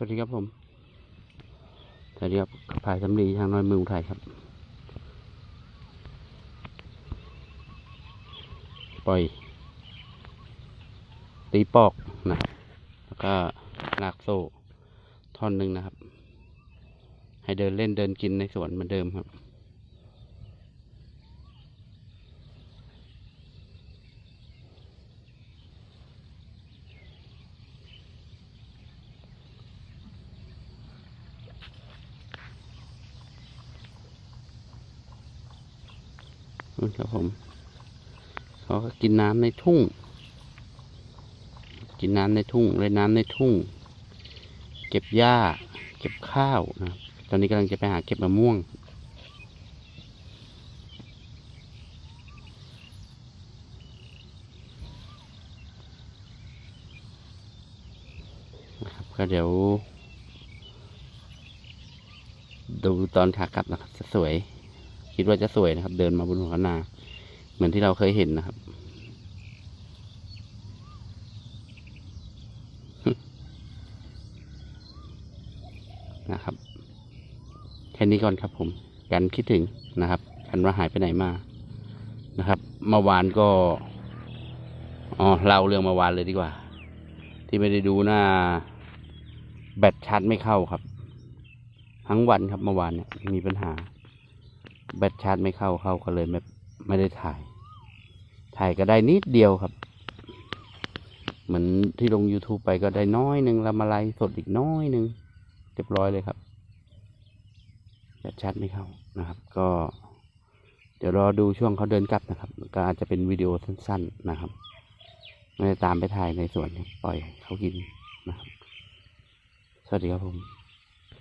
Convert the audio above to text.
สวัสดีครับผม สวัสดีครับพายสำลีทางน้อยเมืองอุทัยครับ ปล่อย ตีปอกนะ แล้วก็ลากโซ่ท่อนหนึ่งนะครับ ให้เดินเล่นเดินกินในสวนเหมือนเดิมครับ นู่ครับผมเขาก็กินน้ำในทุ่ง กินน้ำในทุ่งเล่นน้ำในทุ่ง เก็บหญ้า เก็บข้าวนะตอนนี้กำลังจะไปหาเก็บมะม่วงนะครับก็เดี๋ยวดูตอนขากลับนะครับจะสวย คิดว่าจะสวยนะครับ เดินมาบนหัวนา เหมือนที่เราเคยเห็นนะครับ นะครับ แค่นี้ก่อนครับผม กันคิดถึงนะครับ กันว่าหายไปไหนมานะครับเมื่อวานก็อ๋อเล่าเรื่องเมื่อวานเลยดีกว่า ที่ไม่ได้ดูหน้า แบตชาร์จไม่เข้าครับ ทั้งวันครับเมื่อวานเนี่ยมีปัญหา แบตชาร์จไม่เข้าเข้าก็เลยไม่ไม่ได้ถ่าย ถ่ายก็ได้นิดเดียวครับ เหมือนที่ลง YouTube ไปก็ได้น้อยหนึ่งล้วมาไลฟ์สดอีกน้อยหนึ่งเรียบร้อยเลยครับแบตชาร์จไม่เข้านะครับ ก็ เดี๋ยวรอดูช่วงเขาเดินกลับนะครับ ก็อาจจะเป็นวิดีโอสั้น ๆนะครับไม่ได้ตามไปถ่ายในสวนปล่อยเขากินนะครับ สวัสดีครับผม